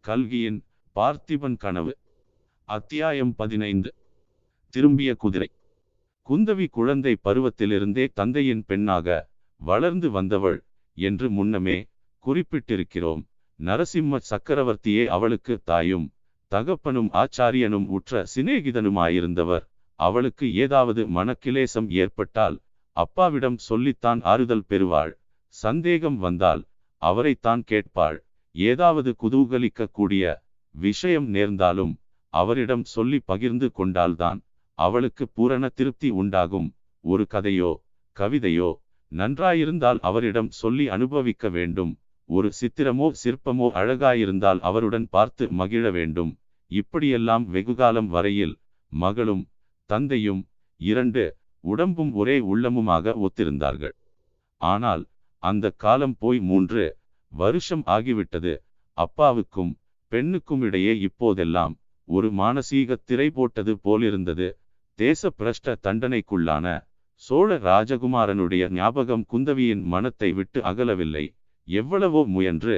கல்கியின் பார்த்திபன் கனவு அத்தியாயம் பதினைந்து. திரும்பிய குதிரை. குந்தவி குழந்தை பருவத்திலிருந்தே தந்தையின் பெண்ணாக வளர்ந்து வந்தவள் என்று முன்னமே குறிப்பிட்டிருக்கிறோம். நரசிம்ம சக்கரவர்த்தியே அவளுக்கு தாயும் தகப்பனும் ஆச்சாரியனும் உற்ற சிநேகிதனுமாயிருந்தவர். அவளுக்கு ஏதாவது மனக்கிலேசம் ஏற்பட்டால் அப்பாவிடம் சொல்லித்தான் ஆறுதல் பெறுவாள். சந்தேகம் வந்தால் அவரைத்தான் கேட்பாள். ஏதாவது குதூகலிக்கக்கூடிய விஷயம் நேர்ந்தாலும் அவரிடம் சொல்லி பகிர்ந்து கொண்டால்தான் அவளுக்கு பூரண திருப்தி உண்டாகும். ஒரு கதையோ கவிதையோ நன்றாயிருந்தால் அவரிடம் சொல்லி அனுபவிக்க வேண்டும். ஒரு சித்திரமோ சிற்பமோ அழகாயிருந்தால் அவருடன் பார்த்து மகிழ வேண்டும். இப்படியெல்லாம் வெகுகாலம் வரையில் மகளும் தந்தையும் இரண்டு உடம்பும் ஒரே உள்ளமுமாக ஒத்திருந்தார்கள். ஆனால் அந்த காலம் போய் மூன்று வருஷம் ஆகிவிட்டது. அப்பாவுக்கும் பெண்ணுக்கும் இடையே இப்போதெல்லாம் ஒரு மானசீக திரை போட்டது போலிருந்தது. தேச பிரஷ்ட தண்டனைக்குள்ளான சோழ ராஜகுமாரனுடைய ஞாபகம் குந்தவியின் மனத்தை விட்டு அகலவில்லை. எவ்வளவோ முயன்று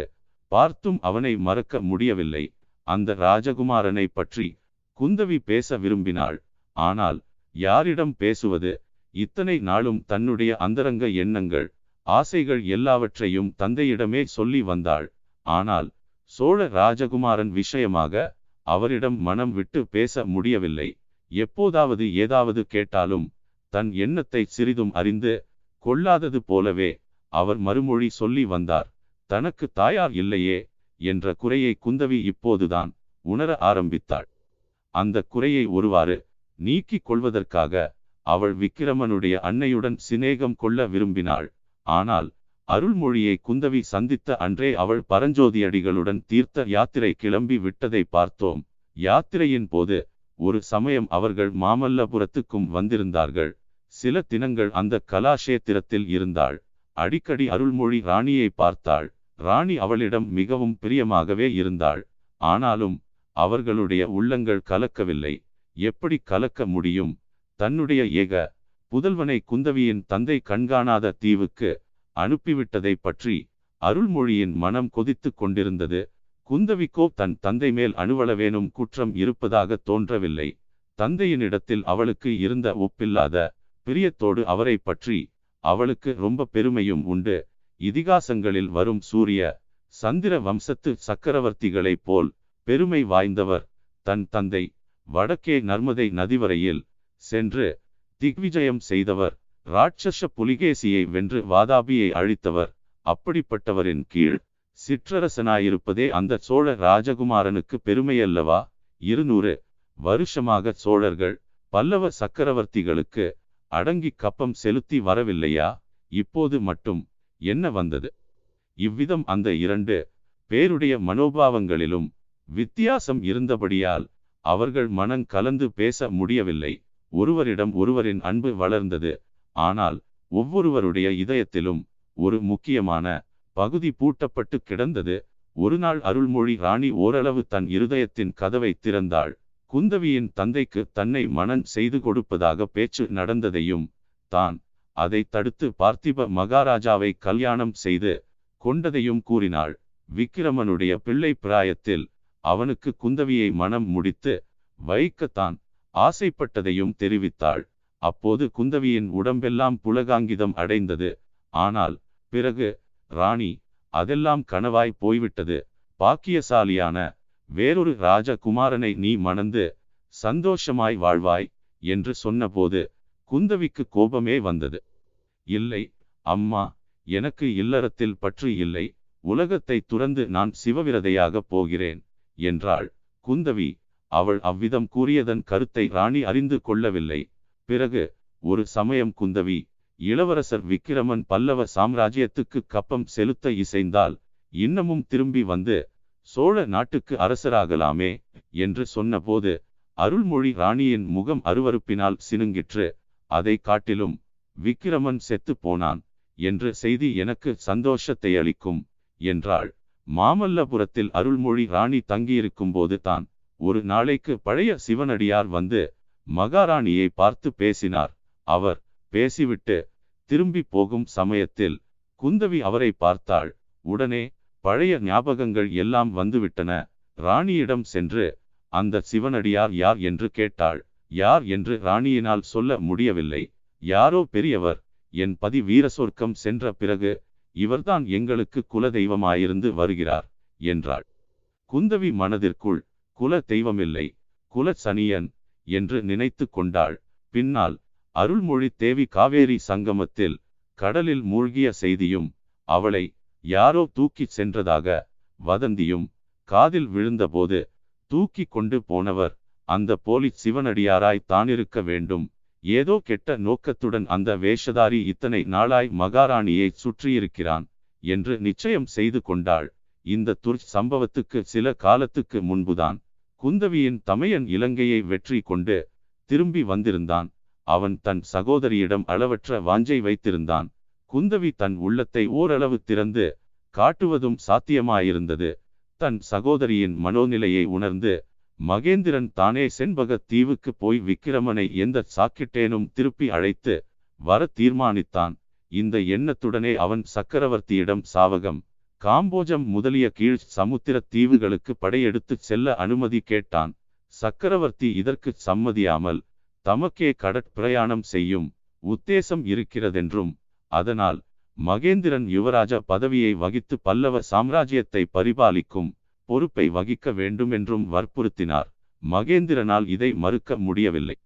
பார்த்தும் அவனை மறக்க முடியவில்லை. அந்த ராஜகுமாரனை பற்றி குந்தவி பேச விரும்பினாள். ஆனால் யாரிடம் பேசுவது இத்தனை நாளும் தன்னுடைய அந்தரங்க எண்ணங்கள் ஆசைகள் எல்லாவற்றையும் தந்தையிடமே சொல்லி வந்தாள். ஆனால் சோழ ராஜகுமாரன் விஷயமாக அவரிடம் மனம் விட்டு பேச முடியவில்லை. எப்போதாவது ஏதாவது கேட்டாலும் தன் எண்ணத்தை சிறிதும் அறிந்து கொள்ளாதது போலவே அவர் மறுமொழி சொல்லி வந்தார். தனக்கு தாயார் இல்லையே என்ற குறையை குந்தவி இப்போதுதான் உணர ஆரம்பித்தாள். அந்த குறையை ஒருவாறு நீக்கிக் கொள்வதற்காக அவள் விக்கிரமனுடைய அன்னையுடன் சிநேகம் கொள்ள விரும்பினாள். ஆனால் அருள்மொழியை குந்தவி சந்தித்த அன்றே அவள் பரஞ்சோதியடிகளுடன் தீர்த்த யாத்திரை கிளம்பி விட்டதை பார்த்தோம். யாத்திரையின் போது ஒரு சமயம் அவர்கள் மாமல்லபுரத்துக்கும் வந்திருந்தார்கள். சில தினங்கள் அந்த கலாஷேத்திரத்தில் இருந்தாள். அடிக்கடி அருள்மொழி ராணியை பார்த்தாள். ராணி அவளிடம் மிகவும் பிரியமாகவே இருந்தாள். ஆனாலும் அவர்களுடைய உள்ளங்கள் கலக்கவில்லை. எப்படி கலக்க முடியும்? தன்னுடைய ஏக புதல்வனை குந்தவியின் தந்தை கண்காணாத தீவுக்கு அனுப்பிவிட்டதை பற்றி அருள்மொழியின் மனம் கொதித்து கொண்டிருந்தது. குந்தவிக்கோ தன் தந்தை மேல் அணுவளவேனும் குற்றம் இருப்பதாக தோன்றவில்லை. தந்தையினிடத்தில் அவளுக்கு இருந்த ஒப்பில்லாத பிரியத்தோடு அவரை பற்றி அவளுக்கு ரொம்ப பெருமையும் உண்டு. இதிகாசங்களில் வரும் சூரிய சந்திர வம்சத்து சக்கரவர்த்திகளைப் போல் பெருமை வாய்ந்தவர் தன் தந்தை. வடக்கே நர்மதை நதிவரையில் சென்று திக்விஜயம் செய்தவர். ராட்சச புலிகேசியை வென்று வாதாபியை அழித்தவர். அப்படிப்பட்டவரின் கீழ் சிற்றரசனாயிருப்பதே அந்த சோழ ராஜகுமாரனுக்கு பெருமையல்லவா? இருநூறு வருஷமாக சோழர்கள் பல்லவ சக்கரவர்த்திகளுக்கு அடங்கி கப்பம் செலுத்தி வரவில்லையா? இப்போது மட்டும் என்ன வந்தது? இவ்விதம் அந்த இரண்டு பேருடைய மனோபாவங்களிலும் வித்தியாசம் இருந்தபடியால் அவர்கள் மனம் கலந்து பேச முடியவில்லை. ஒருவரிடம் ஒருவரின் அன்பு வளர்ந்தது. ஆனால் ஒவ்வொருவருடைய இதயத்திலும் ஒரு முக்கியமான பகுதி பூட்டப்பட்டு கிடந்தது. ஒருநாள் அருள்மொழி ராணி ஓரளவு தன் இருதயத்தின் கதவை திறந்தாள். குந்தவியின் தந்தைக்கு தன்னை மனன் செய்து கொடுப்பதாக பேச்சு நடந்ததையும் தான் அதை தடுத்து பார்த்திப மகாராஜாவை கல்யாணம் செய்து கொண்டதையும் கூறினாள். விக்கிரமனுடைய பிள்ளை பிராயத்தில் அவனுக்கு குந்தவியை மனம் முடித்து வைக்கத்தான் ஆசைப்பட்டதையும் தெரிவித்தாள். அப்போது குந்தவியின் உடம்பெல்லாம் புலகாங்கிதம் அடைந்தது. ஆனால் பிறகு ராணி அதெல்லாம் கனவாய் போய்விட்டது. பாக்கியசாலியான வேறொரு ராஜகுமாரனை நீ மணந்து சந்தோஷமாய் வாழ்வாய் என்று சொன்னபோது குந்தவிக்கு கோபமே வந்தது. இல்லை அம்மா எனக்கு இல்லறத்தில் பற்று இல்லை. உலகத்தை துறந்து நான் சிவவிரதையாக போகிறேன். என்றாள். குந்தவி அவள் அவ்விதம் கூறியதன் கருத்தை ராணி அறிந்து கொள்ளவில்லை. பிறகு ஒரு சமயம் குந்தவி இளவரசர் விக்கிரமன் பல்லவ சாம்ராஜ்யத்துக்கு கப்பம் செலுத்த இசைந்தால் இன்னமும் திரும்பி வந்து சோழ நாட்டுக்கு அரசராகலாமே என்று சொன்னபோது அருள்மொழி ராணியின் முகம் அருவருப்பினால் சினுங்கிற்று. அதை காட்டிலும் விக்கிரமன் செத்து போனான் என்ற செய்தி எனக்கு சந்தோஷத்தை அளிக்கும் என்றாள். மாமல்லபுரத்தில் அருள்மொழி ராணி தங்கியிருக்கும் போது தான் ஒரு நாளைக்கு பழைய சிவனடியார் வந்து மகாராணியை பார்த்து பேசினார். அவர் பேசிவிட்டு திரும்பி போகும் சமயத்தில் குந்தவி அவரை பார்த்தாள். உடனே பழைய ஞாபகங்கள் எல்லாம் வந்துவிட்டன. ராணியிடம் சென்று அந்த சிவனடியார் யார் என்று கேட்டாள். யார் என்று ராணியினால் சொல்ல முடியவில்லை. யாரோ பெரியவர் என் பதி வீர சொர்க்கம் சென்ற பிறகு இவர்தான் எங்களுக்கு குலதெய்வமாயிருந்து வருகிறார் என்றாள். குந்தவி மனதிற்குள் குல தெய்வமில்லை குல சனியன் என்று நினைத்து கொண்டாள். பின்னால் அருள்மொழி தேவி காவேரி சங்கமத்தில் கடலில் மூழ்கிய செய்தியும் அவளை யாரோ தூக்கிச் சென்றதாக வதந்தியும் காதில் விழுந்தபோது தூக்கி கொண்டு போனவர் அந்த போலி சிவனடியாராய் தானிருக்க வேண்டும் ஏதோ கெட்ட நோக்கத்துடன் அந்த வேஷதாரி இத்தனை நாளாய் மகாராணியை சுற்றியிருக்கிறான் என்று நிச்சயம் செய்து கொண்டாள். இந்த துர் சம்பவத்துக்கு சில காலத்துக்கு முன்புதான் குந்தவியின் தமையன் இலங்கையை வெற்றி கொண்டு திரும்பி வந்திருந்தான். அவன் தன் சகோதரியிடம் அளவற்ற வாஞ்சை வைத்திருந்தான். குந்தவி தன் உள்ளத்தை ஓரளவு திறந்து காட்டுவதும் சாத்தியமாயிருந்தது. தன் சகோதரியின் மனோநிலையை உணர்ந்து மகேந்திரன் தானே செண்பக தீவுக்கு போய் விக்கிரமனை எந்த சாக்கிட்டேனும் திருப்பி அழைத்து வர தீர்மானித்தான். இந்த எண்ணத்துடனே அவன் சக்கரவர்த்தியிடம் சாவகம். காம்போஜம் முதலிய கீழ் சமுத்திர தீவுகளுக்கு படையெடுத்துச் செல்ல அனுமதி கேட்டான். சக்கரவர்த்தி இதற்கு சம்மதியாமல் தமக்கே கடற்பிரயாணம் செய்யும் உத்தேசம் இருக்கிறதென்றும் அதனால் மகேந்திரன் யுவராஜ பதவியை வகித்து பல்லவ சாம்ராஜ்யத்தை பரிபாலிக்கும் பொறுப்பை வகிக்க வேண்டும் என்றும் வற்புறுத்தினார். மகேந்திரனால் இதை மறுக்க முடியவில்லை.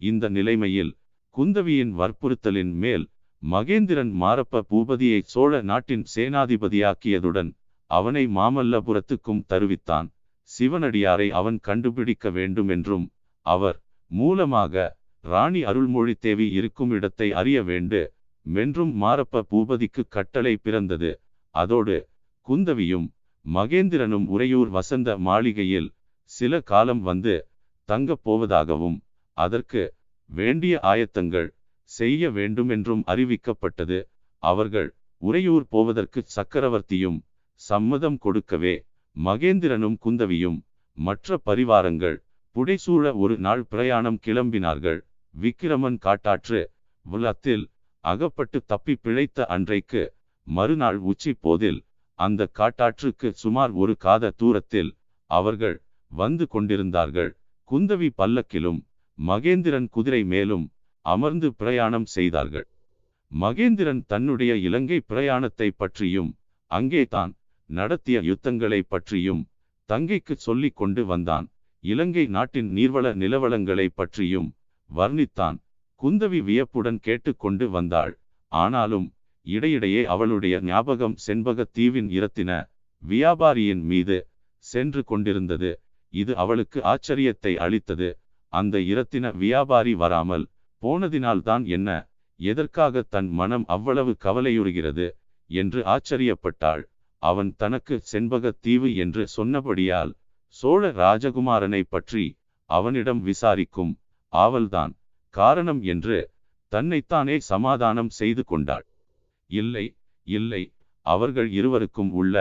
இந்த நிலைமையில் குந்தவியின் வற்புறுத்தலின் மேல் மகேந்திரன் மாரப்ப பூபதியை சோழ நாட்டின் சேனாதிபதியாக்கியதுடன் அவனை மாமல்லபுரத்துக்கும் தருவித்தான். சிவனடியாரை அவன் கண்டுபிடிக்க வேண்டும் என்றும் அவர் மூலமாக ராணி அருள்மொழி தேவி இருக்கும் இடத்தை அறிய வேண்டு மென்றும் மாரப்ப பூபதிக்கு கட்டளை பிறந்தது. அதோடு குந்தவியும் மகேந்திரனும் உறையூர் வசந்த மாளிகையில் சில காலம் வந்து தங்கப் போவதாகவும் அதற்கு வேண்டிய ஆயத்தங்கள் செய்ய வேண்டுமென்றும் அறிவிக்கப்பட்டது. அவர்கள் உறையூர் போவதற்கு சக்கரவர்த்தியும் சம்மதம் கொடுக்கவே மகேந்திரனும் குந்தவியும் மற்ற பரிவாரங்கள் புடைசூழ ஒரு நாள் பிரயாணம் கிளம்பினார்கள். விக்கிரமன் காட்டாற்று உலத்தில் அகப்பட்டு தப்பி பிழைத்த அன்றைக்கு மறுநாள் உச்சி போதில் அந்த காட்டாற்றுக்கு சுமார் ஒரு காத தூரத்தில் அவர்கள் வந்து கொண்டிருந்தார்கள். குந்தவி பல்லக்கிலும் மகேந்திரன் குதிரை மேலும் அமர்ந்து பிரயாணம் செய்தார்கள். மகேந்திரன் தன்னுடைய இலங்கை பிரயாணத்தை பற்றியும் அங்கே தான் நடத்திய யுத்தங்களை பற்றியும் தங்கைக்கு சொல்லிக் கொண்டு வந்தான். இலங்கை நாட்டின் நீர்வள நிலவளங்களை பற்றியும் வர்ணித்தான். குந்தவி வியப்புடன் கேட்டுக்கொண்டு வந்தாள். ஆனாலும் இடையிடையே அவளுடைய ஞாபகம் செண்பக தீவின் இரத்தின வியாபாரியின் மீது சென்று கொண்டிருந்தது. இது அவளுக்கு ஆச்சரியத்தை அளித்தது. அந்த இரத்தின வியாபாரி வராமல் போனதினால்தான் என்ன? எதற்காக தன் மனம் அவ்வளவு கவலையுறுகிறது என்று ஆச்சரியப்பட்டாள். அவன் தனக்கு செண்பக தீவு என்று சொன்னபடியால் சோழ ராஜகுமாரனை பற்றி அவனிடம் விசாரிக்கும் ஆவல்தான் காரணம் என்று தன்னைத்தானே சமாதானம் செய்து கொண்டாள். இல்லை இல்லை அவர்கள் இருவருக்கும் உள்ள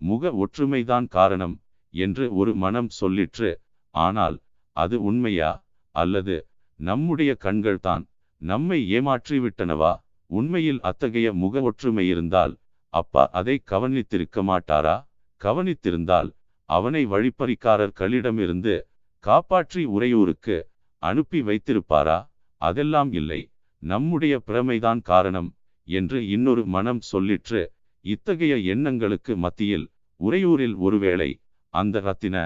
முக ஒற்றுமைதான் காரணம் என்று ஒரு மனம் சொல்லிற்று. ஆனால் அது உண்மையா? அல்லது நம்முடைய கண்கள்தான் நம்மை ஏமாற்றிவிட்டனவா? உண்மையில் அத்தகைய முக ஒற்றுமை இருந்தால் அப்பா அதை கவனித்திருக்க மாட்டாரா? கவனித்திருந்தால் அவனை வழிப்பறிக்காரர்களிடமிருந்து காப்பாற்றி உறையூருக்கு அனுப்பி வைத்திருப்பாரா? அதெல்லாம் இல்லை நம்முடைய பிரமைதான் காரணம். என்று இன்னொரு மனம் சொல்லிற்று இத்தகைய எண்ணங்களுக்கு மத்தியில் உறையூரில் ஒருவேளை அந்த ரத்தின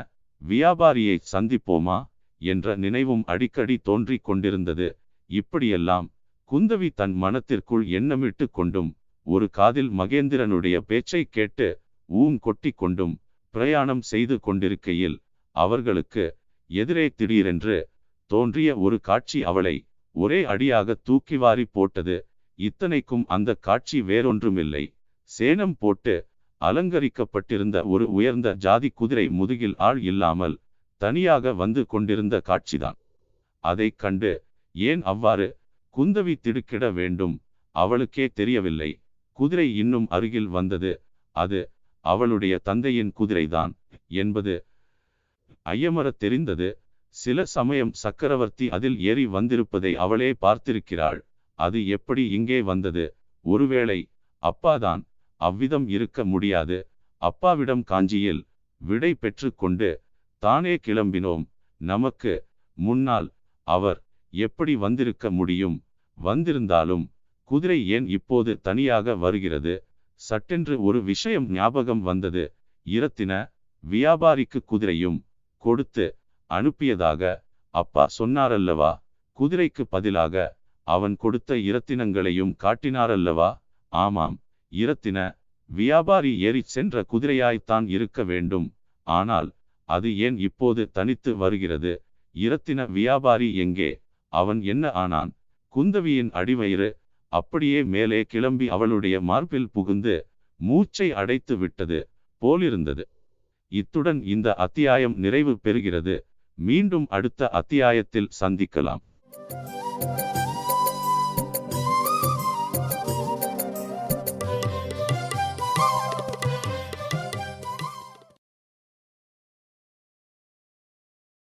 வியாபாரியை சந்திப்போமா என்ற நினைவும் அடிக்கடி தோன்றிக் கொண்டிருந்தது. இப்படியெல்லாம் குந்தவி தன் மனத்திற்குள் எண்ணமிட்டு கொண்டும் ஒரு காதில் மகேந்திரனுடைய பேச்சை கேட்டு ஊம் கொட்டி கொண்டும் பிரயாணம் செய்து கொண்டிருக்கையில் அவர்களுக்கு எதிரே திடீரென்று தோன்றிய ஒரு காட்சி அவளை ஒரே அடியாக தூக்கி வாரி போட்டது. இத்தனைக்கும் அந்த காட்சி வேறொன்றுமில்லை. சேனம் போட்டு அலங்கரிக்கப்பட்டிருந்த ஒரு உயர்ந்த ஜாதி குதிரை முதுகில் ஆள் இல்லாமல் தனியாக வந்து கொண்டிருந்த காட்சிதான். அதை கண்டு ஏன் அவ்வாறு குந்தவி திடுக்கிட வேண்டும்? அவளுக்கே தெரியவில்லை. குதிரை இன்னும் அருகில் வந்தது. அது அவளுடைய தந்தையின் குதிரைதான் என்பது ஐயமர தெரிந்தது. சில சமயம் சக்கரவர்த்தி அதில் ஏறி வந்திருப்பதை அவளே பார்த்திருக்கிறாள். அது எப்படி இங்கே வந்தது? ஒருவேளை அப்பாதான் அவ்விதம் இருக்க முடியாது. அப்பாவிடம் காஞ்சியில் விடை பெற்று கொண்டு தானே கிளம்பினோம். நமக்கு முன்னால் அவர் எப்படி வந்திருக்க முடியும்? வந்திருந்தாலும் குதிரை ஏன் இப்போது தனியாக வருகிறது? சட்டென்று ஒரு விஷயம் ஞாபகம் வந்தது. இரத்தின வியாபாரிக்கு குதிரையும் கொடுத்து அனுப்பியதாக அப்பா சொன்னாரல்லவா? குதிரைக்கு பதிலாக அவன் கொடுத்த இரத்தினங்களையும் காட்டினாரல்லவா? ஆமாம் இரத்தின வியாபாரி ஏறிச் சென்ற குதிரையாய்த்தான் இருக்க வேண்டும். ஆனால் அது ஏன் இப்போது தனித்து வருகிறது? இரத்தின வியாபாரி எங்கே? அவன் என்ன ஆனான்? குந்தவியின் அடிவயிறு அப்படியே மேலே கிளம்பி அவளுடைய மார்பில் புகுந்து மூச்சை அடைத்து விட்டது போலிருந்தது. இத்துடன் இந்த அத்தியாயம் நிறைவு பெறுகிறது. மீண்டும் அடுத்த அத்தியாயத்தில் சந்திக்கலாம்.